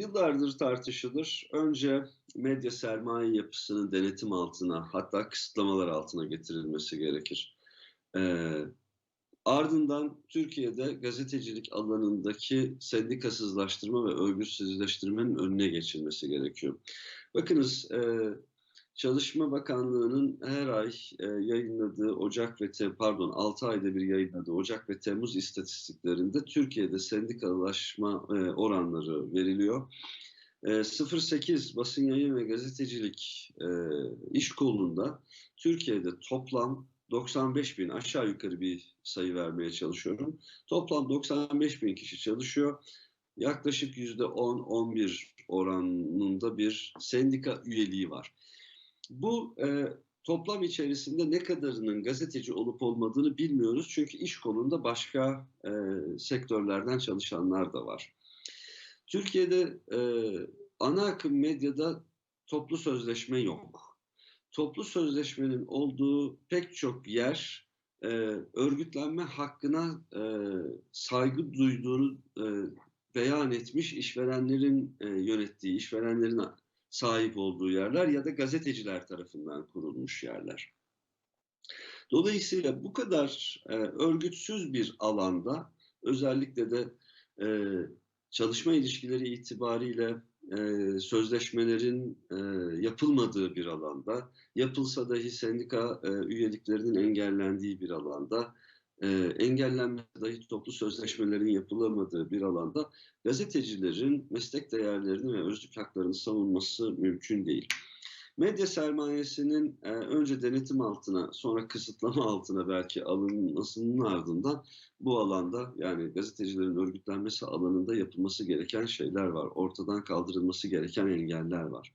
yıllardır tartışılır. Önce medya sermaye yapısının denetim altına hatta kısıtlamalar altına getirilmesi gerekir. Ee, ardından Türkiye'de gazetecilik alanındaki sendikasızlaştırma ve örgütsüzleştirmenin önüne geçilmesi gerekiyor. Bakınız e, Çalışma Bakanlığı'nın her ay e, yayınladığı Ocak ve Tem pardon 6 ayda bir yayınladığı Ocak ve Temmuz istatistiklerinde Türkiye'de sendikalaşma e, oranları veriliyor. E, 08 basın yayın ve gazetecilik e, iş kolunda Türkiye'de toplam 95 bin aşağı yukarı bir sayı vermeye çalışıyorum. Toplam 95 bin kişi çalışıyor. Yaklaşık %10-11 oranında bir sendika üyeliği var. Bu e, toplam içerisinde ne kadarının gazeteci olup olmadığını bilmiyoruz. Çünkü iş kolunda başka e, sektörlerden çalışanlar da var. Türkiye'de e, ana akım medyada toplu sözleşme yok. Toplu sözleşmenin olduğu pek çok yer e, örgütlenme hakkına e, saygı duyduğunu e, beyan etmiş işverenlerin e, yönettiği, işverenlerin sahip olduğu yerler ya da gazeteciler tarafından kurulmuş yerler. Dolayısıyla bu kadar e, örgütsüz bir alanda özellikle de e, çalışma ilişkileri itibariyle e, sözleşmelerin e, yapılmadığı bir alanda, yapılsa dahi sendika e, üyeliklerinin engellendiği bir alanda, e, engellenme dahi toplu sözleşmelerin yapılamadığı bir alanda gazetecilerin meslek değerlerini ve özlük haklarını savunması mümkün değil. Medya sermayesinin e, önce denetim altına sonra kısıtlama altına belki alınmasının ardından bu alanda yani gazetecilerin örgütlenmesi alanında yapılması gereken şeyler var. Ortadan kaldırılması gereken engeller var.